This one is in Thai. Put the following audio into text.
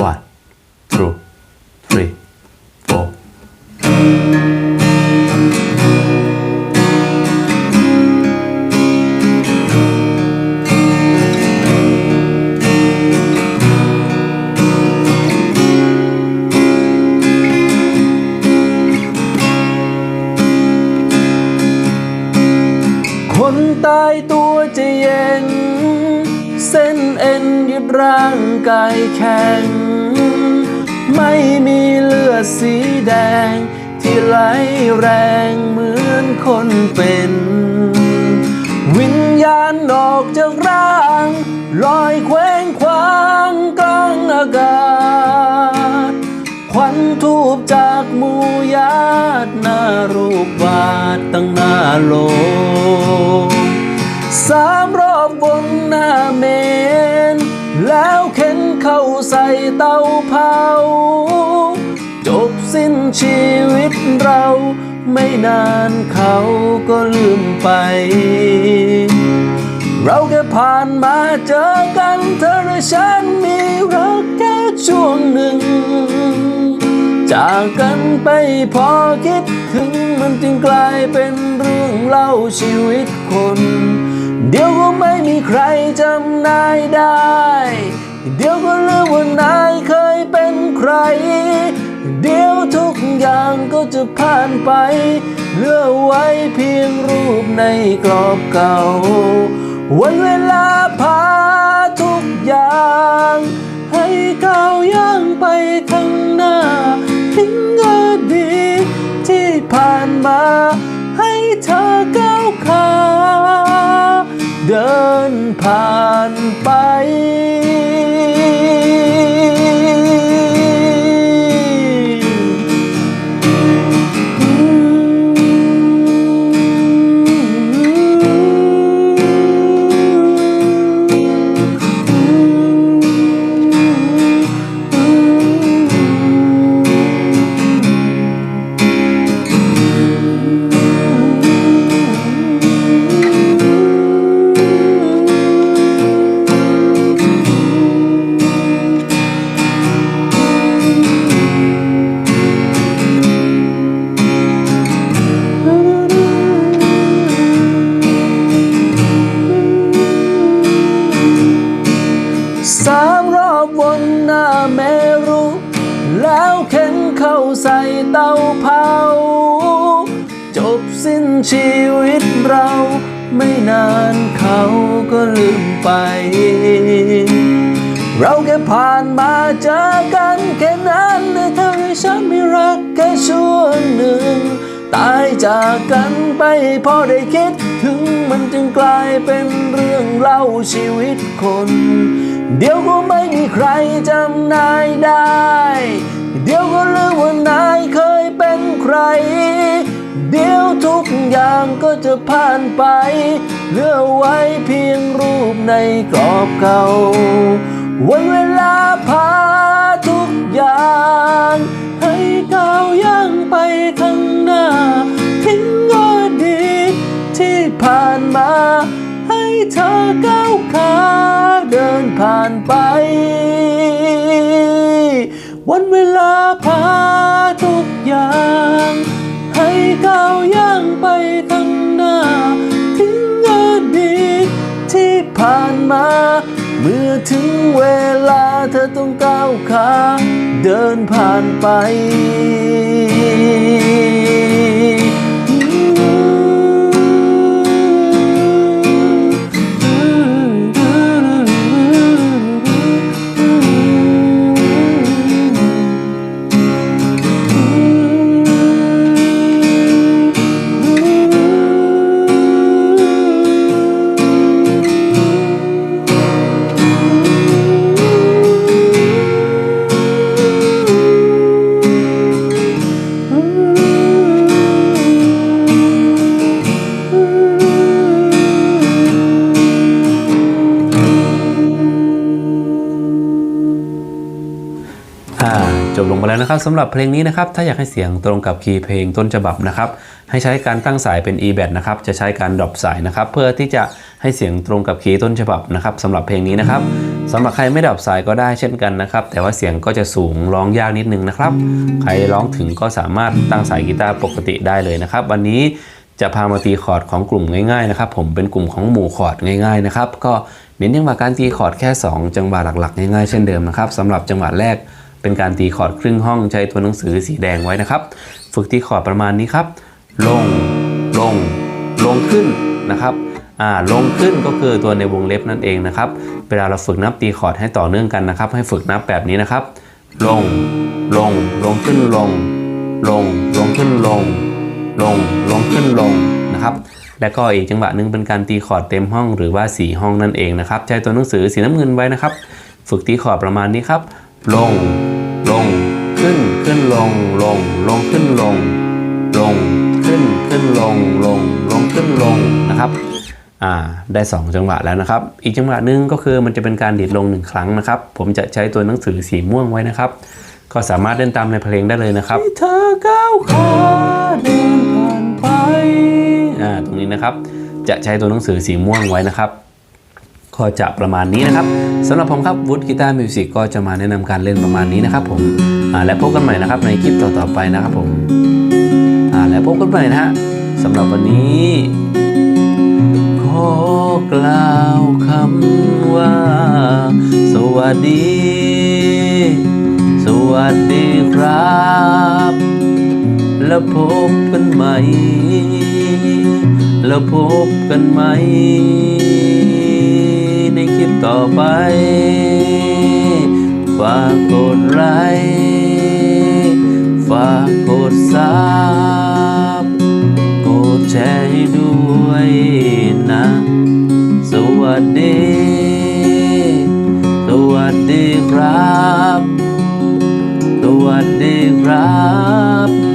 one two three four คนตายตัวจะเย็น เส้นเอ็นยึดร่างกายแข็ง ไม่มีเลือดสีแดง ที่ไหลแรงเหมือนคนเป็น วิญญาณออกจากร่าง ลอยเคว้งคว้างกลางอากาศควันทูบจากมูญาติหน้ารูปวาดตั้งหน้าโล นานเขาก็ลืมไป เราแค่ผ่านมาเจอกันเธอและฉันมีรักแค่ช่วงหนึ่ง จากกันไปพอคิดถึงมันจึงกลายเป็นเรื่องเล่าชีวิตคน เดี๋ยวก็ไม่มีใครจำนายได้ เดี๋ยวก็ กอย่างก็จะผ่านไป เหลือไว้เพียงรูปในกรอบเก่า วันเวลาพาทุกอย่าง ให้ก้าวย่างไปข้างหน้าทิ้งอดีตที่ผ่านมา ชีวิตเราไม่นานเขาก็ลืมไป เราแค่ผ่านมาเจอกันแค่นั้นในเธอให้ฉันไมีรักแค่ช่วงหนึ่ง ตายจากกันไปพอได้คิดถึงมันจึงกลายเป็นเรื่องเล่าชีวิตคน เดี๋ยวก็ไม่มีใครจำนายได้ เดี๋ยวก็ลืมว่านายเคยเป็นใคร เดี๋ยวทุกอย่างก็จะผ่านไป เหลือไว้เพียงรูปในกรอบเก่า วันเวลาพาทุกอย่าง ให้ก้าวย่างไปข้างหน้า ทิ้งอดีตที่ผ่านมา ให้เธอก้าวขาเดินผ่านไป วันเวลาพาทุกอย่าง ก้าวย่างไปข้างหน้าทิ้งอดีตที่ผ่านมา เมื่อถึงเวลาเธอต้องก้าวขาเดินผ่านไป จบลงไปแล้วนะครับสำหรับเพลงนี้นะครับถ้าอยากให้เสียงตรงกับคีย์เพลงต้นฉบับนะครับให้ใช้การตั้งสายเป็น e b a t นะครับจะใช้การดรอปสายนะครับเพื่อที่จะให้เสียงตรงกับคีย์ต้นฉบับนะครับสำหรับเพลงนี้นะครับสำหรับใครไม่ดรอปสายก็ได้เช่นกันนะครับแต่ว่าเสียงก็จะสูงร้องยากนิดนึงนะครับใครร้องถึงก็สามารถตั้งสายกีตาร์ปกติได้เลยนะครับวันนี้จะพามาตีคอร์ดของกลุ่มง่ายๆนะครับผมเป็นกลุ่มของหมู่คอร์ดง่ายๆนะครับก็เน้นจังหวะการตีคอร์ดแค่ 2 จังหวะหลักๆ ง่ายๆเช่นเดิมนะครับสำหรับจังหวะแรก เป็นการตีคอร์ดครึ่งห้องใช้ตัวหนังสือสีแดงไว้นะครับ ฝึกตีคอร์ดประมาณนี้ครับ ลง ลง ลงขึ้นนะครับอ่าลงขึ้นก็คือตัวในวงเล็บนั่นเองนะครับ เวลาเราฝึกนับตีคอร์ดให้ต่อเนื่องกันนะครับ ให้ฝึกนับแบบนี้นะครับ ลง ลง ลงขึ้นลง ลง ลงขึ้นลง ลง ลงขึ้นลงนะครับ และก็อีกจังหวะหนึ่งเป็นการตีคอร์ดเต็มห้องหรือว่าสีห้องนั่นเองนะครับ ใช้ตัวหนังสือสีน้ำเงินไว้นะครับ ฝึกตีคอร์ดประมาณนี้ครับ ลง ลง ขึ้น ขึ้นลง ลง ลงขึ้นลง ลง ขึ้น ขึ้นลง ลง ลงขึ้นลงนะครับ อ่า ได้ 2 จังหวะแล้วนะครับ อีกจังหวะหนึ่งก็คือมันจะเป็นการดีดลงหนึ่งครั้งนะครับ ผมจะใช้ตัวหนังสือสีม่วงไว้นะครับ ก็สามารถเล่นตามในเพลงได้เลยนะครับเธอก้าวขาเดินผ่านไป อ่า ตรงนี้นะครับ จะใช้ตัวหนังสือสีม่วงไว้นะครับ ก็จะประมาณนี้นะครับสำหรับผมครับวุฒิกีตาร์มิวสิกก็จะมาแนะนำการเล่นประมาณนี้นะครับผมและพบกันใหม่นะครับในคลิปต่อๆไปนะครับผมและพบกันใหม่นะฮะสำหรับวันนี้ขอกล่าวคำว่า สวัสดี สวัสดีครับ แล้วพบกันใหม่ แล้วพบกันใหม่ ลิปต่อไป ฝากกดไลค์ฝากกดซับกดแชร์ให้ด้วยนะ สวัสดี สวัสดีครับ สวัสดีครับ